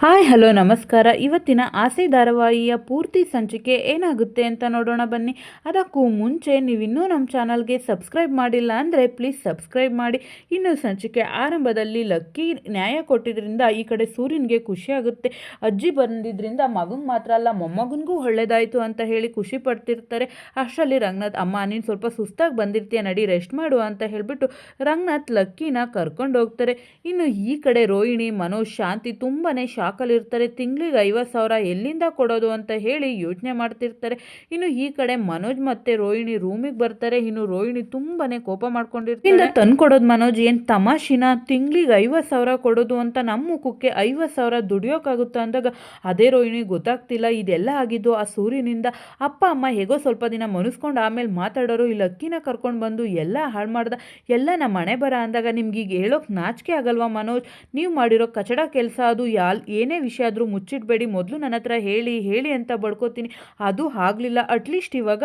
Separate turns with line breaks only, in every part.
Hi, hello, ನಮಸ್ಕಾರ. ಇವತ್ತಿನ ಆಸೆ ಧಾರಾವಾಹಿಯ ಪೂರ್ತಿ ಸಂಚಿಕೆ ಏನಾಗುತ್ತೆ ಅಂತ ನೋಡೋಣ ಬನ್ನಿ. ಅದಕ್ಕೂ ಮುಂಚೆ ನೀವಿನ್ನೂ ನಮ್ಮ ಚಾನಲ್ಗೆ ಸಬ್ಸ್ಕ್ರೈಬ್ ಮಾಡಿಲ್ಲ ಅಂದರೆ ಪ್ಲೀಸ್ ಸಬ್ಸ್ಕ್ರೈಬ್ ಮಾಡಿ. ಇನ್ನು ಸಂಚಿಕೆ ಆರಂಭದಲ್ಲಿ ಲಕ್ಕಿ ನ್ಯಾಯ ಕೊಟ್ಟಿದ್ದರಿಂದ ಈ ಕಡೆ ಸೂರ್ಯನಿಗೆ ಖುಷಿಯಾಗುತ್ತೆ ಅಜ್ಜಿ ಬಂದಿದ್ದರಿಂದ ಮಗಂಗೆ ಮಾತ್ರ ಅಲ್ಲ, ಮೊಮ್ಮಗನಿಗೂ ಒಳ್ಳೇದಾಯಿತು ಅಂತ ಹೇಳಿ ಖುಷಿ ಪಡ್ತಿರ್ತಾರೆ. ಅಷ್ಟರಲ್ಲಿ ರಂಗನಾಥ್, ಅಮ್ಮ, ನೀನು ಸ್ವಲ್ಪ ಸುಸ್ತಾಗಿ ಬಂದಿರ್ತೀಯ, ನಡಿ ರೆಸ್ಟ್ ಮಾಡು ಅಂತ ಹೇಳಿಬಿಟ್ಟು ರಂಗನಾಥ್ ಲಕ್ಕಿನ ಕರ್ಕೊಂಡು ಹೋಗ್ತಾರೆ ಇನ್ನು ಈ ಕಡೆ ರೋಹಿಣಿ, ಮನೋಜ್, ಶಾಂತಿ ತುಂಬಾನೇ ಶಾಕಲ್ಲಿರ್ತಾರೆ ತಿಂಗಳಿಗೆ ಐವತ್ತು ಸಾವಿರ ಎಲ್ಲಿಂದ ಕೊಡೋದು ಅಂತ ಹೇಳಿ ಯೋಚನೆ ಮಾಡ್ತಿರ್ತಾರೆ. ಇನ್ನು ಈ ಕಡೆ ಮನೋಜ್ ಮತ್ತೆ ರೋಹಿಣಿ ರೂಮಿಗೆ ಬರ್ತಾರೆ. ಇನ್ನು ರೋಹಿಣಿ ತುಂಬಾನೇ ಕೋಪ ಮಾಡ್ಕೊಂಡಿರ್ತಾರೆ. ತಂದು ಕೊಡೋದು ಮನೋಜ್ ಏನು ತಮಾಷಿನ? ತಿಂಗಳಿಗೆ ಐವತ್ತು ಸಾವಿರ ಕೊಡೋದು ಅಂತ ನಮ್ಮ ಮುಖಕ್ಕೆ ಐವತ್ತು ಸಾವಿರ ದುಡಿಯೋಕ್ಕಾಗುತ್ತಾ ಅಂದಾಗ ಅದೇ ರೋಹಿಣಿ ಗೊತ್ತಾಗ್ತಿಲ್ಲ. ಇದೆಲ್ಲ ಆಗಿದ್ದು ಆ ಸೂರ್ಯನಿಂದ ಅಪ್ಪ, ಅಮ್ಮ ಹೇಗೋ ಸ್ವಲ್ಪ ದಿನ ಮನಸ್ಕೊಂಡು ಆಮೇಲೆ ಮಾತಾಡೋರು ಇಲ್ಲಿ ಅಕ್ಕಿನ ಕರ್ಕೊಂಡು ಬಂದು ಎಲ್ಲ ಹಾಳು ಮಾಡ್ದ, ಎಲ್ಲ ನಮ್ಮ ಮನೆ ಬರ ಅಂದಾಗ ನಿಮ್ಗೆ ಈಗ ಹೇಳೋಕೆ ನಾಚಿಕೆ ಆಗಲ್ವಾ ಮನೋಜ್? ನೀವು ಮಾಡಿರೋ ಕಚಡ ಕೆಲಸ ಅದು ಯಾಲ್ ಏನೇ ವಿಷಯ ಆದರೂ ಮುಚ್ಚಿಡಬೇಡಿ. ಮೊದಲು ನನ್ನ ಹತ್ರ ಹೇಳಿ ಹೇಳಿ ಅಂತ ಬಡ್ಕೋತೀನಿ. ಅದು ಆಗಲಿಲ್ಲ. ಅಟ್ಲೀಸ್ಟ್ ಇವಾಗ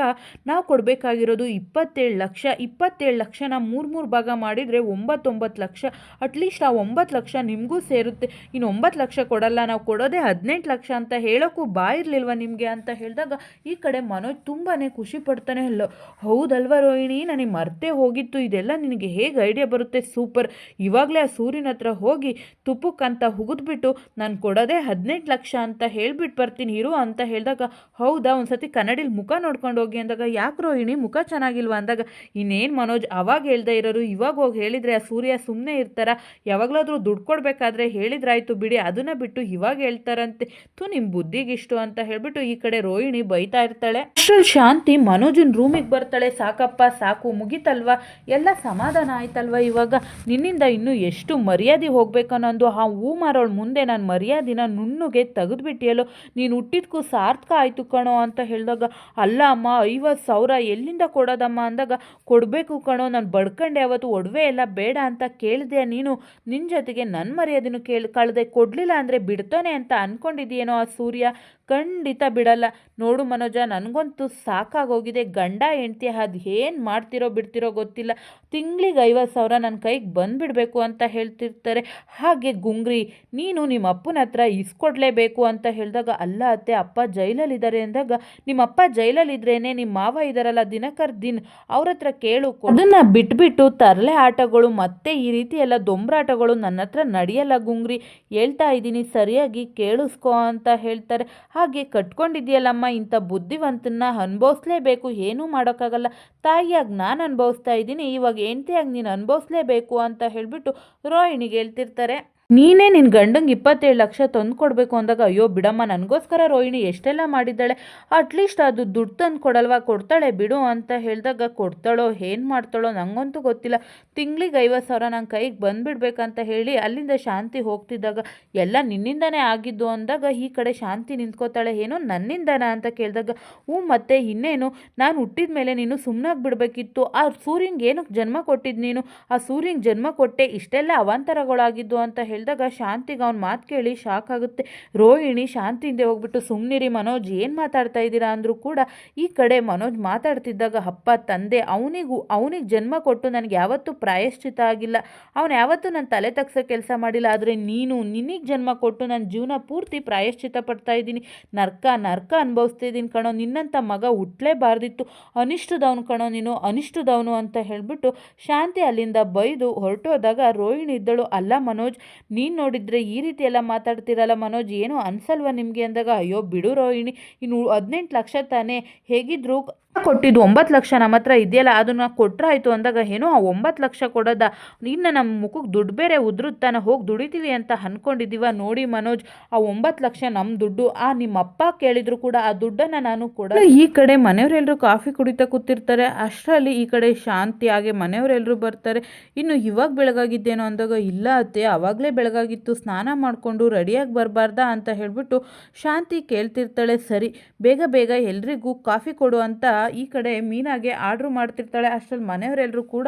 ನಾವು ಕೊಡಬೇಕಾಗಿರೋದು ಇಪ್ಪತ್ತೇಳು ಲಕ್ಷ. ಇಪ್ಪತ್ತೇಳು ಲಕ್ಷನ ಮೂರು ಮೂರು ಭಾಗ ಮಾಡಿದರೆ ಒಂಬತ್ತೊಂಬತ್ತು ಲಕ್ಷ. ಅಟ್ಲೀಸ್ಟ್ ಆ ಒಂಬತ್ತು ಲಕ್ಷ ನಿಮಗೂ ಸೇರುತ್ತೆ. ಇನ್ನು ಒಂಬತ್ತು ಲಕ್ಷ ಕೊಡಲ್ಲ. ನಾವು ಕೊಡೋದೇ ಹದಿನೆಂಟು ಲಕ್ಷ ಅಂತ ಹೇಳೋಕ್ಕೂ ಬಾಯಿರಲಿಲ್ವ ನಿಮಗೆ ಅಂತ ಹೇಳಿದಾಗ ಈ ಕಡೆ ಮನೋಜ್ ತುಂಬಾ ಖುಷಿ ಪಡ್ತಾನೆ. ಅಲ್ಲ ಹೌದಲ್ವ ರೋಹಿಣಿ? ನನಗೆ ಮರ್ತೇ ಹೋಗಿತ್ತು. ಇದೆಲ್ಲ ನಿನಗೆ ಹೇಗೆ ಐಡಿಯಾ ಬರುತ್ತೆ? ಸೂಪರ್. ಇವಾಗಲೇ ಆ ಸೂರ್ಯನ ಹತ್ರ ಹೋಗಿ ತುಪ್ಪಕ್ಕಂತ ಹುಗಿದ್ಬಿಟ್ಟು ನಾನು ಕೊಡೋದೇ ಹದಿನೆಂಟು ಲಕ್ಷ ಅಂತ ಹೇಳ್ಬಿಟ್ಟು ಬರ್ತೀನಿ, ಇರು ಅಂತ ಹೇಳಿದಾಗ, ಹೌದಾ, ಒಂದ್ಸತಿ ಕನ್ನಡಿಲಿ ಮುಖ ನೋಡ್ಕೊಂಡು ಹೋಗಿ ಅಂದಾಗ, ಯಾಕೆ ರೋಹಿಣಿ ಮುಖ ಚೆನ್ನಾಗಿಲ್ವಾ ಅಂದಾಗ, ಇನ್ನೇನು ಮನೋಜ್ ಅವಾಗ ಹೇಳ್ದೆ ಇರೋರು, ಇವಾಗ ಹೋಗಿ ಹೇಳಿದರೆ ಆ ಸೂರ್ಯ ಸುಮ್ಮನೆ ಇರ್ತಾರ, ಯಾವಾಗಲಾದರೂ ದುಡ್ಡು ಕೊಡಬೇಕಾದ್ರೆ ಹೇಳಿದ್ರಾಯ್ತು ಬಿಡಿ, ಅದನ್ನು ಬಿಟ್ಟು ಇವಾಗ ಹೇಳ್ತಾರಂತೆ ತು ನಿಮ್ಮ ಬುದ್ಧಿಗಿಷ್ಟು ಅಂತ ಹೇಳಿಬಿಟ್ಟು ಈ ಕಡೆ ರೋಹಿಣಿ ಬೈತಾ ಇರ್ತಾಳೆ. ಅಷ್ಟ್ರಲ್ಲಿ ಶಾಂತಿ ಮನೋಜನ್ ರೂಮಿಗೆ ಬರ್ತಾಳೆ, ಸಾಕಪ್ಪ, ಸಾಕು, ಮುಗಿತಲ್ವಾ? ಎಲ್ಲ ಸಮಾಧಾನ ಆಯ್ತಲ್ವಾ ಇವಾಗ? ನಿನ್ನಿಂದ ಇನ್ನೂ ಎಷ್ಟು ಮರ್ಯಾದೆ ಹೋಗ್ಬೇಕನ್ನೊಂದು ಆ ಹೂ ಮಾರೋಳ ಮುಂದೆ ನಾನು ಮರ್ಯಾದಿನ ನುಣ್ಣಗೆ ತೆಗೆದುಬಿಟ್ಟಿಯಲ್ಲೋ, ನೀನು ಹುಟ್ಟಿದ್ಕೂ ಸಾರ್ಥಕ ಆಯಿತು ಕಣೋ ಅಂತ ಹೇಳಿದಾಗ, ಅಲ್ಲ ಅಮ್ಮ, ಐವತ್ತು ಸಾವಿರ ಎಲ್ಲಿಂದ ಕೊಡೋದಮ್ಮ ಅಂದಾಗ, ಕೊಡಬೇಕು ಕಣೋ, ನಾನು ಬಡ್ಕಂಡೆ ಅವತ್ತು ಒಡವೆ ಎಲ್ಲ ಬೇಡ ಅಂತ ಕೇಳಿದೆ ನೀನು? ನಿನ್ನ ಜೊತೆಗೆ ನನ್ನ ಮರ್ಯಾದೆನೂ ಕೇಳಿ, ಕಳೆದೆ ಕೊಡಲಿಲ್ಲ ಅಂದರೆ ಬಿಡ್ತಾನೆ ಅಂತ ಅಂದ್ಕೊಂಡಿದ್ದೀಯೇನೋ ಆ ಸೂರ್ಯ? ಖಂಡಿತ ಬಿಡಲ್ಲ. ನೋಡು ಮನೋಜ, ನನಗಂತೂ ಸಾಕಾಗೋಗಿದೆ. ಗಂಡ, ಹೆಂಡ್ತಿ, ಅದು ಏನು ಮಾಡ್ತಿರೋ ಬಿಡ್ತಿರೋ ಗೊತ್ತಿಲ್ಲ. ತಿಂಗಳಿಗೆ ಐವತ್ತು ಸಾವಿರ ನನ್ನ ಕೈಗೆ ಬಂದುಬಿಡಬೇಕು ಅಂತ ಹೇಳ್ತಿರ್ತಾರೆ. ಹಾಗೆ ಗುಂಗ್ರಿ, ನೀನು ನಿಮ್ಮ ಅಪ್ಪನ ಹತ್ರ ಇಸ್ಕೊಡ್ಲೇಬೇಕು ಅಂತ ಹೇಳಿದಾಗ, ಅಲ್ಲ ಅತ್ತೆ, ಅಪ್ಪ ಜೈಲಲ್ಲಿದ್ದಾರೆ ಅಂದಾಗ, ನಿಮ್ಮ ಅಪ್ಪ ಜೈಲಲ್ಲಿದ್ರೇನೆ ನಿಮ್ಮ ಮಾವ ಇದ್ದಾರಲ್ಲ ದಿನಕರ್ ದಿನ್ ಅವ್ರ ಹತ್ರ ಕೇಳು ಅದನ್ನ ಬಿಟ್ಬಿಟ್ಟು ತರಲೆ ಆಟಗಳು, ಮತ್ತೆ ಈ ರೀತಿ ಎಲ್ಲ ದೊಂಬ್ರಾಟಗಳು ನನ್ನ ಹತ್ರ ನಡೆಯಲ್ಲ ಗುಂಗ್ರಿ. ಹೇಳ್ತಾ ಇದ್ದೀನಿ, ಸರಿಯಾಗಿ ಕೇಳಿಸ್ಕೋ ಅಂತ ಹೇಳ್ತಾರೆ. ಹಾಗೆ ಕಟ್ಕೊಂಡಿದ್ಯಲ್ಲಮ್ಮ, ಇಂಥ ಬುದ್ಧಿವಂತನ್ನ ಅನುಭವಿಸ್ಲೇಬೇಕು, ಏನೂ ಮಾಡೋಕ್ಕಾಗಲ್ಲ. ತಾಯಿಯಾಗಿ ನಾನು ಅನುಭವಿಸ್ತಾ ಇದ್ದೀನಿ, ಇವಾಗ ಹೆಂಡ್ತಿಯಾಗಿ ನೀನು ಅನುಭವಿಸ್ಲೇಬೇಕು ಅಂತ ಹೇಳಿಬಿಟ್ಟು ರೋಹಿಣಿಗೆ ಹೇಳ್ತಿರ್ತಾರೆ. ನೀನೇ ನಿನ್ನ ಗಂಡಂಗೆ ಇಪ್ಪತ್ತೇಳು ಲಕ್ಷ ತಂದು ಕೊಡಬೇಕು ಅಂದಾಗ, ಅಯ್ಯೋ ಬಿಡಮ್ಮ, ನನಗೋಸ್ಕರ ರೋಹಿಣಿ ಎಷ್ಟೆಲ್ಲ ಮಾಡಿದ್ದಾಳೆ ಅಟ್ಲೀಸ್ಟ್ ಅದು ದುಡ್ಡು ತಂದು ಕೊಡಲ್ವಾ, ಕೊಡ್ತಾಳೆ ಬಿಡು ಅಂತ ಹೇಳಿದಾಗ, ಕೊಡ್ತಾಳೋ, ಏನು ಮಾಡ್ತಾಳೋ ನನಗಂತೂ ಗೊತ್ತಿಲ್ಲ. ತಿಂಗ್ಳಿಗೆ ಐವತ್ತು ಸಾವಿರ ನನ್ನ ಕೈಗೆ ಬಂದುಬಿಡ್ಬೇಕಂತ ಹೇಳಿ ಅಲ್ಲಿಂದ ಶಾಂತಿ ಹೋಗ್ತಿದ್ದಾಗ, ಎಲ್ಲ ನಿನ್ನಿಂದನೇ ಆಗಿದ್ದು ಅಂದಾಗ, ಈ ಕಡೆ ಶಾಂತಿ ನಿಂತ್ಕೋತಾಳೆ, ಏನೋ ನನ್ನಿಂದನ ಅಂತ ಕೇಳಿದಾಗ, ಹ್ಞೂ ಮತ್ತೆ ಇನ್ನೇನು, ನಾನು ಹುಟ್ಟಿದ ಮೇಲೆ ನೀನು ಸುಮ್ಮನಾಗಿ ಬಿಡಬೇಕಿತ್ತು ಆ ಸೂರ್ಯಂಗೆ ಏನಕ್ಕೆ ಜನ್ಮ ಕೊಟ್ಟಿದ್ದು ನೀನು, ಆ ಸೂರ್ಯಂಗೆ ಜನ್ಮ ಕೊಟ್ಟೆ, ಇಷ್ಟೆಲ್ಲ ಅವಾಂತರಗಳಾಗಿದ್ದು ಅಂತ ಹೇಳಿದಾಗ ಶಾಂತಿಗೆ ಅವ್ನ ಮಾತು ಕೇಳಿ ಶಾಕ್ ಆಗುತ್ತೆ. ರೋಹಿಣಿ ಶಾಂತಿಯಿಂದ ಹೋಗ್ಬಿಟ್ಟು ಸುಮ್ಮನಿರಿ ಮನೋಜ್, ಏನು ಮಾತಾಡ್ತಾ ಇದ್ದೀರಾ ಅಂದರೂ ಕೂಡ ಈ ಕಡೆ ಮನೋಜ್ ಮಾತಾಡ್ತಿದ್ದಾಗ, ಅಪ್ಪ, ತಂದೆ, ಅವನಿಗೂ, ಅವನಿಗೆ ಜನ್ಮ ಕೊಟ್ಟು ನನಗೆ ಯಾವತ್ತೂ ಪ್ರಾಯಶ್ಚಿತ ಆಗಿಲ್ಲ. ಅವನು ಯಾವತ್ತೂ ನನ್ನ ತಲೆ ತಗ್ಸೋ ಕೆಲಸ ಮಾಡಿಲ್ಲ. ಆದರೆ ನೀನು ನಿನಗೆ ಜನ್ಮ ಕೊಟ್ಟು ನನ್ನ ಜೀವನ ಪೂರ್ತಿ ಪ್ರಾಯಶ್ಚಿತ ಪಡ್ತಾ ಇದ್ದೀನಿ. ನರ್ಕ ನರ್ಕ ಅನುಭವಿಸ್ತಾ ಇದ್ದೀನಿ ಕಣೋ. ನಿನ್ನಂಥ ಮಗ ಹುಟ್ಟಲೇಬಾರ್ದಿತ್ತು ಅನಿಷ್ಟದವನು ಕಣೋ ನೀನು, ಅನಿಷ್ಟದವನು ಅಂತ ಹೇಳಿಬಿಟ್ಟು ಶಾಂತಿ ಅಲ್ಲಿಂದ ಬೈದು ಹೊರಟೋದಾಗ ರೋಹಿಣಿ ಇದ್ದಳು. ಅಲ್ಲ ಮನೋಜ್ ನೀನು ನೋಡಿದರೆ ಈ ರೀತಿ ಎಲ್ಲ ಮಾತಾಡ್ತಿರಲ್ಲ ಮನೋಜ್? ಏನು ಅನ್ಸಲ್ವ ನಿಮಗೆ ಅಂದಾಗ, ಅಯ್ಯೋ ಬಿಡು ರೋಹಿಣಿ, ಇನ್ನು ಹದಿನೆಂಟು ಲಕ್ಷ ತಾನೇ, ಹೇಗಿದ್ರು ಕೊಟ್ಟಿದ್ದು ಒಂಬತ್ತು ಲಕ್ಷ ನಮ್ಮ ಹತ್ರ ಇದೆಯಲ್ಲ, ಅದನ್ನು ಆಯಿತು ಅಂದಾಗ ಏನೋ ಆ ಒಂಬತ್ತು ಲಕ್ಷ ಕೊಡೋದ. ಇನ್ನು ನಮ್ಮ ಮುಖಕ್ಕೆ ದುಡ್ಡು ಬೇರೆ ಉದುರುತ್ತಾನೆ ಹೋಗಿ ದುಡಿತೀವಿ ಅಂತ ಅಂದ್ಕೊಂಡಿದ್ದೀವ ನೋಡಿ ಮನೋಜ್, ಆ ಒಂಬತ್ತು ಲಕ್ಷ ನಮ್ಮ ದುಡ್ಡು, ಆ ನಿಮ್ಮ ಅಪ್ಪ ಕೇಳಿದ್ರು ಕೂಡ ಆ ದುಡ್ಡನ್ನು ನಾನು ಕೊಡ ಈ ಕಡೆ ಮನೆಯವರೆಲ್ಲರೂ ಕಾಫಿ ಕುಡಿತಾ ಕೂತಿರ್ತಾರೆ, ಅಷ್ಟರಲ್ಲಿ ಈ ಕಡೆ ಶಾಂತಿ, ಹಾಗೆ ಮನೆಯವರೆಲ್ಲರೂ ಬರ್ತಾರೆ. ಇನ್ನು ಇವಾಗ ಬೆಳಗಾಗಿದ್ದೇನೋ ಅಂದಾಗ, ಇಲ್ಲ ಅತ್ತೆ, ಅವಾಗಲೇ ಬೆಳಗಾಗಿತ್ತು, ಸ್ನಾನ ಮಾಡಿಕೊಂಡು ರೆಡಿಯಾಗಿ ಬರಬಾರ್ದಾ ಅಂತ ಹೇಳಿಬಿಟ್ಟು ಶಾಂತಿ ಕೇಳ್ತಿರ್ತಾಳೆ. ಸರಿ, ಬೇಗ ಬೇಗ ಎಲ್ರಿಗೂ ಕಾಫಿ ಕೊಡು ಅಂತ ಈ ಕಡೆ ಮೀನಾಗೆ ಆರ್ಡ್ರ್ ಮಾಡ್ತಿರ್ತಾಳೆ. ಅಷ್ಟರಲ್ಲಿ ಮನೆಯವರೆಲ್ಲರೂ ಕೂಡ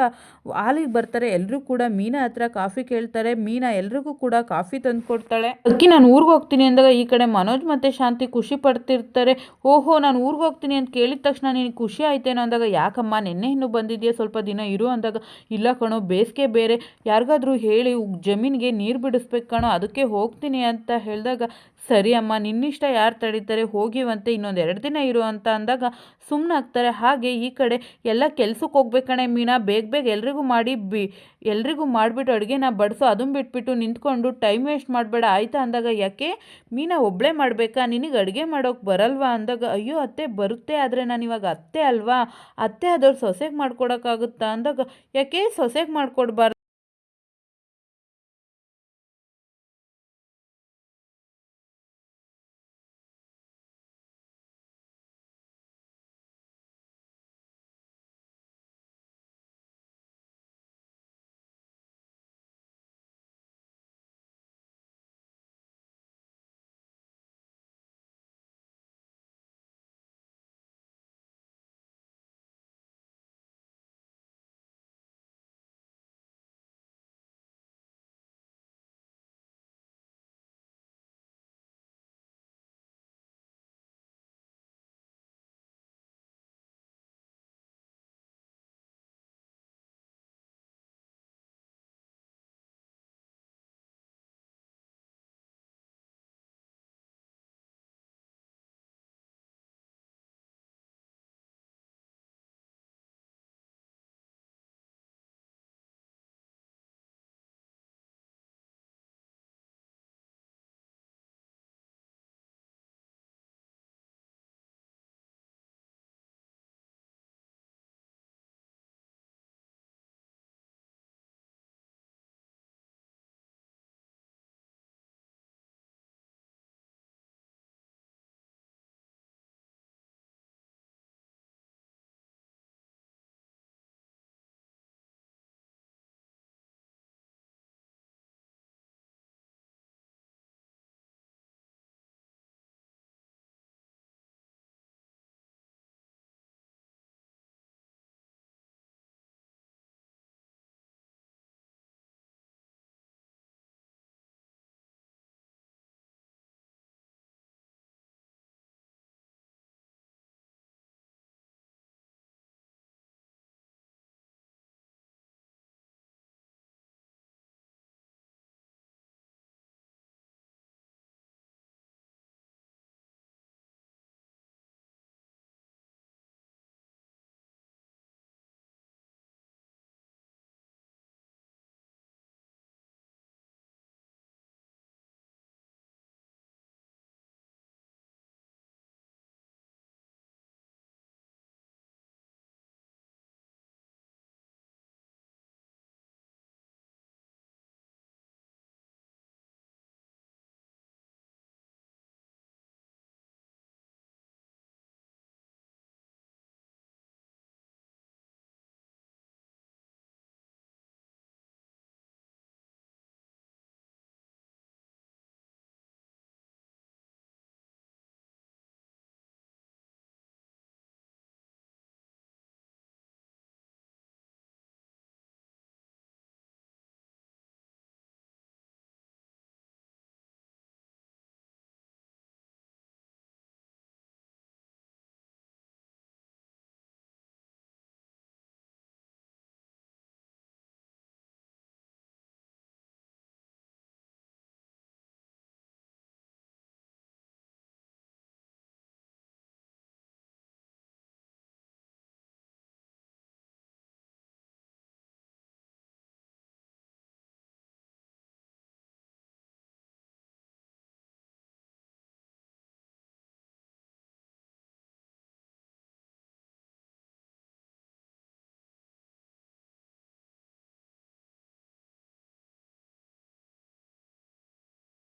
ಹಾಲಿಗೆ ಬರ್ತಾರೆ. ಎಲ್ಲರೂ ಕೂಡ ಮೀನಾ ಹತ್ರ ಕಾಫಿ ಕೇಳ್ತಾರೆ. ಮೀನಾ ಎಲ್ರಿಗೂ ಕೂಡ ಕಾಫಿ ತಂದು ಕೊಡ್ತಾಳೆ ಅಕ್ಕಿ ನಾನು ಊರಿಗೆ ಹೋಗ್ತೀನಿ ಅಂದಾಗ ಈ ಕಡೆ ಮನೋಜ್ ಮತ್ತು ಶಾಂತಿ ಖುಷಿ ಪಡ್ತಿರ್ತಾರೆ. ಓಹೋ, ನಾನು ಊರಿಗೆ ಹೋಗ್ತೀನಿ ಅಂತ ಕೇಳಿದ ತಕ್ಷಣ ನಿನಗೆ ಖುಷಿ ಆಯ್ತೇನೋ ಅಂದಾಗ, ಯಾಕಮ್ಮ, ನಿನ್ನೆ ಇನ್ನು ಬಂದಿದೆಯಾ? ಸ್ವಲ್ಪ ದಿನ ಇರು ಅಂದಾಗ, ಇಲ್ಲ ಕಣೋ, ಬೇಸಿಗೆ ಬೇರೆ. ಯಾರಿಗಾದ್ರೂ ಹೇಳಿ ಜಮೀನಿಗೆ ನೀರು ಬಿಡಿಸ್ಬೇಕು ಕಣೋ, ಅದಕ್ಕೆ ಹೋಗ್ತೀನಿ ಅಂತ ಹೇಳಿದಾಗ ಸರಿ ಅಮ್ಮ, ನಿನ್ನಿಷ್ಟ ಯಾರು ತಡೀತಾರೆ, ಹೋಗಿವಂತೆ ಇನ್ನೊಂದು ಎರಡು ದಿನ ಇರು ಅಂತ ಅಂದಾಗ ಸುಮ್ಮನಾಗ್ತಾರೆ ಹಾಗೆ ಈ ಕಡೆ ಎಲ್ಲ ಕೆಲ್ಸಕ್ಕೆ ಹೋಗ್ಬೇಕಣೆ ಮೀನಾ, ಬೇಗ ಬೇಗ ಎಲ್ರಿಗೂ ಮಾಡಿ ಬಿ, ಎಲ್ರಿಗೂ ಮಾಡಿಬಿಟ್ಟು ಅಡುಗೆನ ಬಡಿಸೋ ಅದನ್ನು ಬಿಟ್ಬಿಟ್ಟು ನಿಂತ್ಕೊಂಡು ಟೈಮ್ ವೇಸ್ಟ್ ಮಾಡಬೇಡ, ಆಯ್ತಾ ಅಂದಾಗ ಯಾಕೆ? ಮೀನಾ ಒಬ್ಬಳೇ ಮಾಡಬೇಕಾ? ನಿನಗೆ ಅಡುಗೆ ಮಾಡೋಕೆ ಬರಲ್ವಾ ಅಂದಾಗ, ಅಯ್ಯೋ ಅತ್ತೆ ಬರುತ್ತೆ, ಆದರೆ ನಾನು ಇವಾಗ ಅತ್ತೆ ಅಲ್ವಾ? ಅತ್ತೆ ಆದವ್ರು ಸೊಸೆಗೆ ಮಾಡ್ಕೊಡೋಕ್ಕಾಗುತ್ತಾ ಅಂದಾಗ, ಯಾಕೆ ಸೊಸೆಗೆ ಮಾಡ್ಕೊಡ್ಬಾರ್ದು?